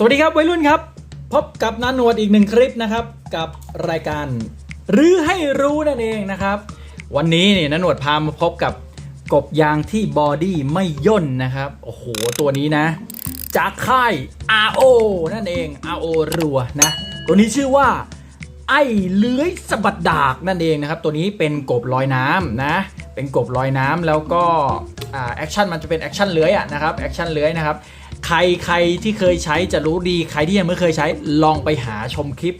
สวัสดีครับวัยรุ่นครับ พบกับนาหนวดอีกหนึ่งคลิปนะครับ กับรายการหรือให้รู้นั่นเองนะครับ วันนี้เนี่ยนาหนวดพามาพบกับกบยางที่บอดี้ไม่ย่นนะครับ โอ้โห ตัวนี้นะ จากค่าย RO นั่นเอง RO รัวนะ ตัวนี้ชื่อว่า ไอ้เลื้อยสะบัดดากนั่นเองนะครับ ตัวนี้เป็นกบลอยน้ำนะ เป็นกบลอยน้ำแล้วก็แอคชั่นมันจะเป็นแอคชั่นเลื้อยอะนะครับแอคชั่นเลื้อยนะครับ ใครใครที่เคยใช้จะรู้ดีใครที่ยังไม่เคยใช้ลองไปหาชมคลิป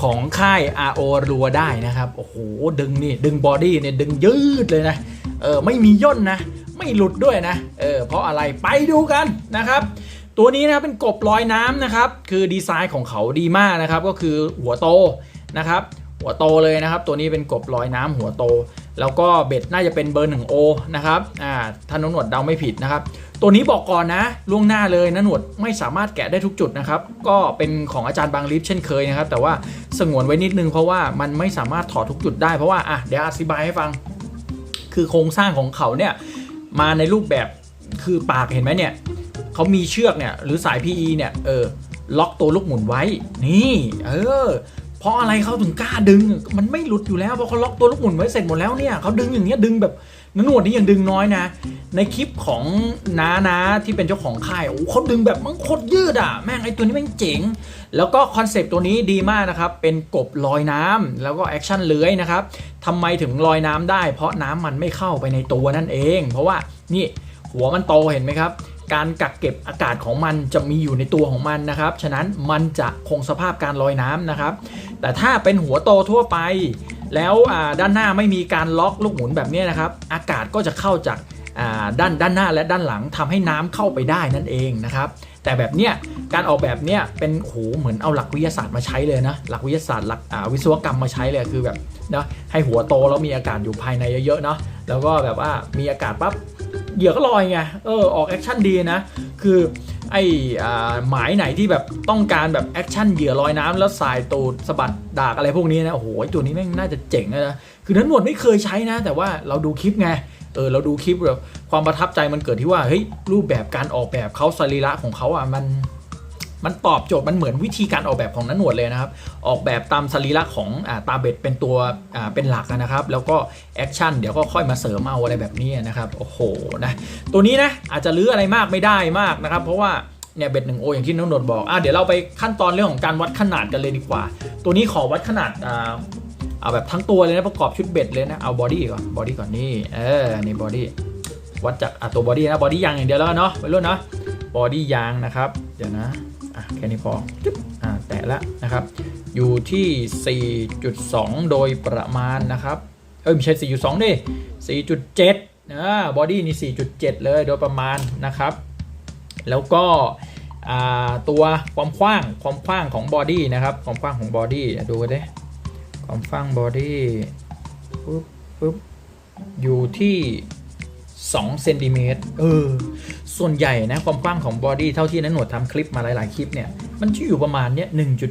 ของค่าย RO รัวได้นะครับ โอ้โห ดึงนี่ดึงบอดี้เนี่ยดึงยืดเลยนะ เออไม่มีย่นนะ ไม่หลุดด้วยนะ เออเพราะอะไรไปดูกันนะครับ ตัวนี้นะครับเป็นกบลอยน้ำนะครับ คือดีไซน์ของเขาดีมากนะครับ ก็คือหัวโตนะครับ หัวโตเลยนะครับ ตัวนี้เป็นกบลอยน้ำหัวโต แล้วก็เบ็ดน่าจะเป็นเบอร์ 1O นะครับอ่าถ้าน้องหนวดเดาไม่ผิดนะครับ ตัวนี้บอกก่อนนะล่วงหน้าเลยนะหนวดไม่สามารถแกะได้ทุกจุดนะครับ ก็เป็นของอาจารย์บางลิฟเช่นเคยนะครับ แต่ว่าสงวนไว้นิดนึงเพราะว่ามันไม่สามารถถอดทุกจุดได้เพราะว่าอะเดี๋ยวอธิบายให้ฟัง คือโครงสร้างของเขาเนี่ยมาในรูปแบบคือปากเห็นไหมเนี่ยเขามีเชือกเนี่ยหรือสาย PE เนี่ยเออล็อกตัวลูกหมุนไว้ นี่ เออ เพราะอะไรเขาถึงกล้าดึง มันไม่หลุดอยู่แล้วเพราะเขาล็อกตัวลูกหมุนไว้เสร็จหมดแล้วเนี่ยเขาดึงอย่างเงี้ยดึงแบบนหนวดนี่ยังดึงน้อยนะ ในคลิปของน้านะที่เป็นเจ้าของค่ายโอ้โหเขาดึงแบบมันโคตรยืดอะแม่งไอตัวนี้แม่งเจ๋ง แล้วก็คอนเซปต์ตัวนี้ดีมากนะครับ เป็นกบลอยน้ำแล้วก็แอคชั่นเลื้อยนะครับทำไมถึงลอยน้ำได้ เพราะน้ำมันไม่เข้าไปในตัวนั่นเอง เพราะว่านี่หัวมันโตเห็นไหมครับ การกักเก็บอากาศของมันจะมีอยู่ในตัวของมันนะครับ ฉะนั้นมันจะคงสภาพการลอยน้ำนะครับ แต่ถ้าเป็นหัวโตทั่วไป แล้วด้านหน้าไม่มีการล็อกลูกหมุนแบบนี้นะครับ อากาศก็จะเข้าจากด้านด้านหน้าและด้านหลังทำให้น้ำเข้าไปได้นั่นเองนะครับ แต่แบบเนี้ยการออกแบบเนี้ยเป็นโหเหมือนเอาหลักวิทยาศาสตร์มาใช้เลยนะหลักวิทยาศาสตร์หลักวิศวกรรมมาใช้เลยคือแบบนะให้หัวโตแล้วมีอากาศอยู่ภายในเยอะๆเนาะแล้วก็แบบว่ามีอากาศปั๊บ เหยื่อก็ลอยไง เออ ออกแอคชั่นดีนะ คือไอ้อ่าหมายไหนที่แบบต้องการแบบแอคชั่นเหยื่อลอยน้ำแล้วสายตูดสะบัดดากอะไรพวกนี้นะ โอ้โหตัวนี้แม่งน่าจะเจ๋งนะ คือนั้นหมดไม่เคยใช้นะ แต่ว่าเราดูคลิปไง เออ เราดูคลิปแบบความประทับใจมันเกิดที่ว่า เฮ้ย รูปแบบการออกแบบเขาสรีระของเขาอะ มัน มันตอบโจทย์มันเหมือนวิธีการออกแบบของนันหนวดเลยนะครับ ออกแบบตามสรีระของอ่าตาเบ็ดเป็นตัวอ่าเป็นหลักนะครับ แล้วก็แอคชั่นเดี๋ยวก็ค่อยมาเสริมเอาอะไรแบบนี้นะครับ โอ้โหนะตัวนี้นะอาจจะลื้ออะไรมากไม่ได้มากนะครับ เพราะว่าเนี่ยเบ็ดหนึ่งโออย่างที่น้องนนท์บอกอะเดี๋ยวเราไปขั้นตอนเรื่องของการวัดขนาดกันเลยดีกว่า ตัวนี้ขอวัดขนาดอ่าเอาแบบทั้งตัวเลยนะประกอบชุดเบ็ดเลยนะเอาบอดี้ก่อนบอดี้ก่อนนี่เออนี่บอดี้วัดจากอะตัวบอดี้นะบอดี้ยางอย่างเดียวแล้วกันเนาะไปรุ่นเนาะบอดี้ยางนะครับ เดี๋ยวนะะแค่นี้พอจึ๊บอะแตะละนะครับ อยู่ที่ 4.2 โดยประมาณนะครับ เอ้ยไม่ใช่ 4.2 ดิ 4.7อ่าบอดี้นี่ 4.7 เลยโดยประมาณนะครับ แล้วก็ตัวความกว้างความกว้างของบอดี้นะครับ ความกว้างของบอดี้ดูกันดิความฟังบอดี้ปุ๊บปุ๊บอยู่ที่2เซนติเมตรเออ ส่วนใหญ่นะความกว้างของบอดี้เท่าที่นันหนวดทำคลิปมาหลาย ๆ คลิปเนี่ยมันจะอยู่ประมาณเนี้ย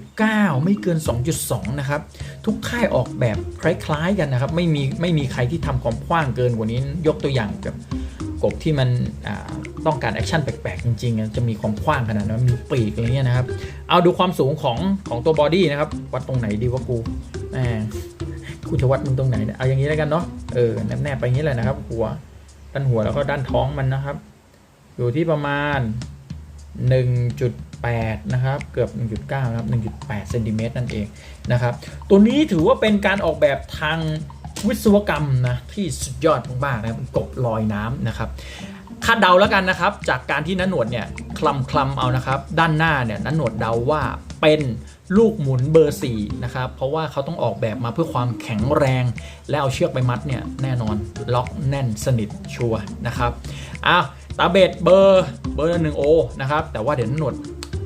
1.9 ไม่เกิน 2.2 นะครับ ทุกค่ายออกแบบคล้าย ๆ กันนะครับ ไม่มีไม่มีใครที่ทำความกว้างเกินกว่านี้ ยกตัวอย่างแบบกบที่มันต้องการแอคชั่นแปลก ๆ จริง ๆ จะมีความกว้างขนาดนั้นมีปีกอะไรเงี้ยนะครับ เอาดูความสูงของของตัวบอดี้นะครับ วัดตรงไหนดีวะกูแหมกูจะวัดมึงตรงไหนเนี่ยเอาอย่างนี้แล้วกันเนาะเออแนบๆไปอย่างนี้แหละนะครับ หัวด้านหัวแล้วก็ด้านท้องมันนะครับ อยู่ที่ประมาณ 1.8 นะครับ เกือบ 1.9 นะครับ 1.8เซนติเมตรนั่นเองนะครับ ตัวนี้ถือว่าเป็นการออกแบบทางวิศวกรรมนะที่สุดยอดมากๆนะครับกบลอยน้ำนะครับคาดเดาแล้วกันนะครับ จากการที่นันหนวดเนี่ยคลำคลำเอานะครับ ด้านหน้าเนี่ยนันหนวดเดาว่าเป็นลูกหมุนเบอร์4นะครับ เพราะว่าเขาต้องออกแบบมาเพื่อความแข็งแรง และเอาเชือกไปมัดเนี่ยแน่นอนล็อกแน่นสนิทชัวร์นะครับ อ้าวตาเบดเบอร์เบอร์หนึ่งโอนะครับแต่ว่าเดี๋ยวนันหนวด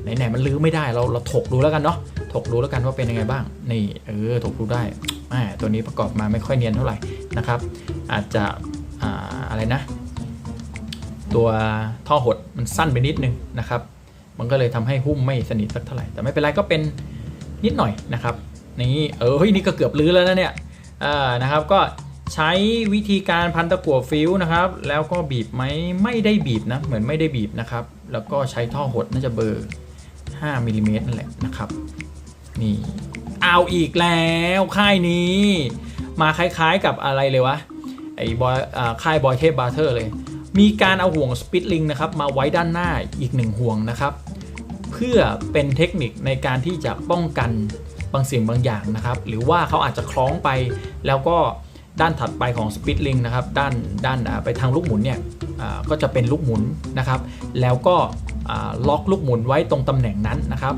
ไหนๆมันลื้อไม่ได้เราเราถกดูแล้วกันเนาะถกดูแล้วกันว่าเป็นยังไงบ้างนี่เออถกดูได้แหมตัวนี้ประกอบมาไม่ค่อยเนียนเท่าไหร่นะครับ อาจจะอ่าอะไรนะ ตัวท่อหดมันสั้นไปนิดนึงนะครับ มันก็เลยทำให้หุ้มไม่สนิทสักเท่าไหร่ แต่ไม่เป็นไรก็เป็นนิดหน่อยนะครับนี่เออเฮ้ยนี่ก็เกือบลื้อแล้วนะเนี่ยอ่านะครับก็ ใช้วิธีการพันตะกั่วฟิวนะครับ แล้วก็บีบไหมไม่ได้บีบนะ เหมือนไม่ได้บีบนะครับ แล้วก็ใช้ท่อหดน่าจะเบอร์ 5มิลลิเมตรนั่นแหละนะครับ นี่เอาอีกแล้วค่ายนี้ มาคล้ายๆกับอะไรเลยวะ ไอ้บอยค่ายบอยเทพบาร์เทอร์เลย มีการเอาห่วงสปิ t ลิงนะครับ มาไว้ด้านหน้าอีกหนึ่งห่วงนะครับ เพื่อเป็นเทคนิคในการที่จะป้องกันบางสิ่งบางอย่างนะครับ หรือว่าเขาอาจจะคล้องไปแล้วก็ ด้านถัดไปของสปิ t ลิงนะครับด้านด้านไปทางลูกหมุนเนี่ยก็จะเป็นลูกหมุนนะครับ แล้วก็ล็อกลูกหมุนไว้ตรงตำแหน่งนั้นนะครับ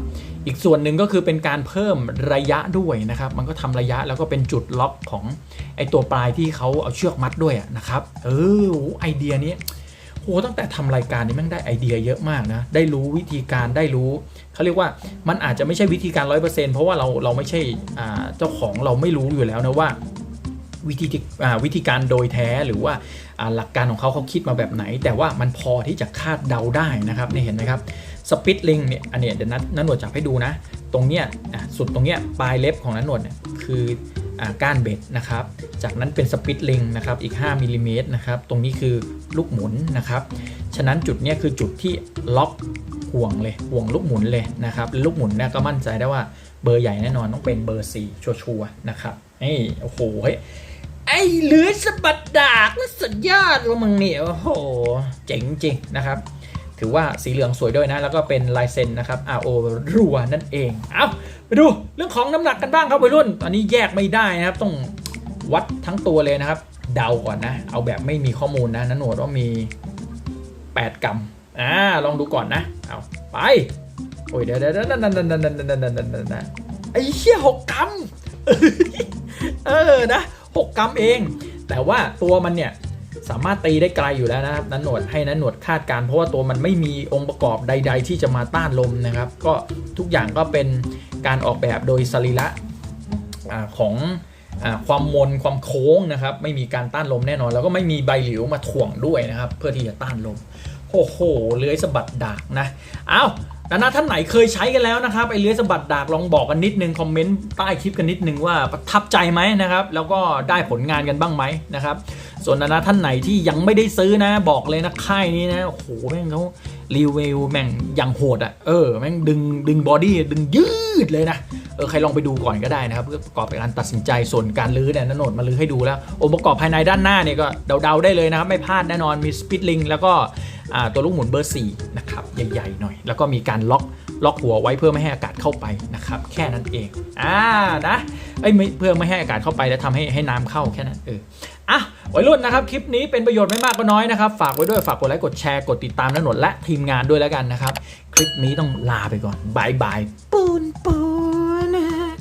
อีกส่วนหนึ่งก็คือเป็นการเพิ่มระยะด้วยนะครับ มันก็ทำระยะแล้วก็เป็นจุดล็อกของไอตัวปลายที่เขาเอาเชือกมัดด้วยนะครับเออไอเดียนี้โหตั้งแต่ทำรายการนี้แม่งได้ไอเดียเยอะมากนะได้รู้วิธีการได้รู้เขาเรียกว่ามันอาจจะไม่ใช่วิธีการ 100%เพราะว่าเราเราไม่ใช่เจ้าของเราไม่รู้อยู่แล้วนะว่า วิธีวิธีการโดยแท้หรือว่าหลักการของเขาเขาคิดมาแบบไหน แต่ว่ามันพอที่จะคาดเดาได้นะครับนี่เห็นไหมครับสปิตลิงเนี่ยอันนี้เดี๋ยวนัทนันหนวดจับให้ดูนะ ตรงเนี้ยสุดตรงเนี้ยปลายเล็บของนันหนวดเนี่ยคืออก้านเบ็ดนะครับ จากนั้นเป็นสปิตลิงนะครับอีก 5มิลลิเมตรนะครับ ตรงนี้คือลูกหมุนนะครับ ฉะนั้นจุดเนี้ยคือจุดที่ล็อกห่วงเลยห่วงลูกหมุนเลยนะครับ ลูกหมุนเนี่ยก็มั่นใจได้ว่าเบอร์ใหญ่แน่นอนต้องเป็นเบอร์ 4 ชัวร์ๆนะครับ ไอ้โอ้โหไอ้เหลือสบัดดากและสุดยอดละมึงเนี่ยโอ้โห เจ๋งจริงนะครับ ถือว่าสีเหลืองสวยด้วยนะ แล้วก็เป็นลายเซ็นนะครับ RO รัวนั่นเอง เอาไปดูเรื่องของน้ำหนักกันบ้างครับวัยรุ่น ตอนนี้แยกไม่ได้นะครับ ต้องวัดทั้งตัวเลยนะครับ เดาก่อนนะ เอาแบบไม่มีข้อมูลนะนันหนวดว่ามี 8 กรัมอ่าลองดูก่อนนะ เอาไป โอ้ยเดี๋ยวเดี๋ยวนั่นนั่นนั่นนั่นนั่นนั่นนั่นไอ้เหี้ยหกกรัม เออนะ6กรัมเอง แต่ว่าตัวมันเนี่ยสามารถตีได้ไกลอยู่แล้วนะครับนันหนวดให้นันหนวดคาดการเพราะว่าตัวมันไม่มีองค์ประกอบใด ๆ ที่จะมาต้านลมนะครับ ก็ทุกอย่างก็เป็นการออกแบบโดยสรีระอาของอความมนความโค้งนะครับ ไม่มีการต้านลมแน่นอน แล้วก็ไม่มีใบหลิวมาถ่วงด้วยนะครับ เพื่อที่จะต้านลมโอ้โหเลื้อยสะบัดดากนะเอา แล้วนะท่านไหนเคยใช้กันแล้วนะครับไอเลื้อยสะบัดดากลองบอกกันนิดนึงคอมเมนต์ใต้คลิปกันนิดนึงว่าประทับใจไหมนะครับ แล้วก็ได้ผลงานกันบ้างไหมนะครับ ส่วนนะนะท่านไหนที่ยังไม่ได้ซื้อนะบอกเลยนะค่ายนี้นะโอ้โหแม่งเขารีวิวแม่งอย่างโหดอะ่ะเออแม่งดึงดึงบอดี้ดึงยืดเลยนะเออใครลองไปดูก่อนก็ได้นะครับเพื่อประกอบการตัดสินใจส่วนการลื้อเนี่ยนนโหนดมาลื้อให้ดูแล้วองค์ประกอบภายในด้านหน้าเนี่ยก็เดาๆได้เลยนะครับไม่พลาดแน่นอนมีสปิ t ลิงแล้วก็ ตัวลูกหมุนเบอร์4นะครับใหญ่ๆหน่อย แล้วก็มีการล็อกล็อกหัวไว้เพื่อไม่ให้อากาศเข้าไปนะครับแค่นั้นเองอ่านะไอ้ยเพื่อไม่ให้อากาศเข้าไปแล้วทำให้ให้น้ำเข้าแค่นั้นเอออะวัยรุ่นนะครับคลิปนี้เป็นประโยชน์ไม่มากก็น้อยนะครับฝากไว้ด้วยฝากกดไลค์กดแชร์กดติดตามนันหนดและทีมงานด้วยแล้วกันนะครับ คลิปนี้ต้องลาไปก่อนบายบายปูนปูน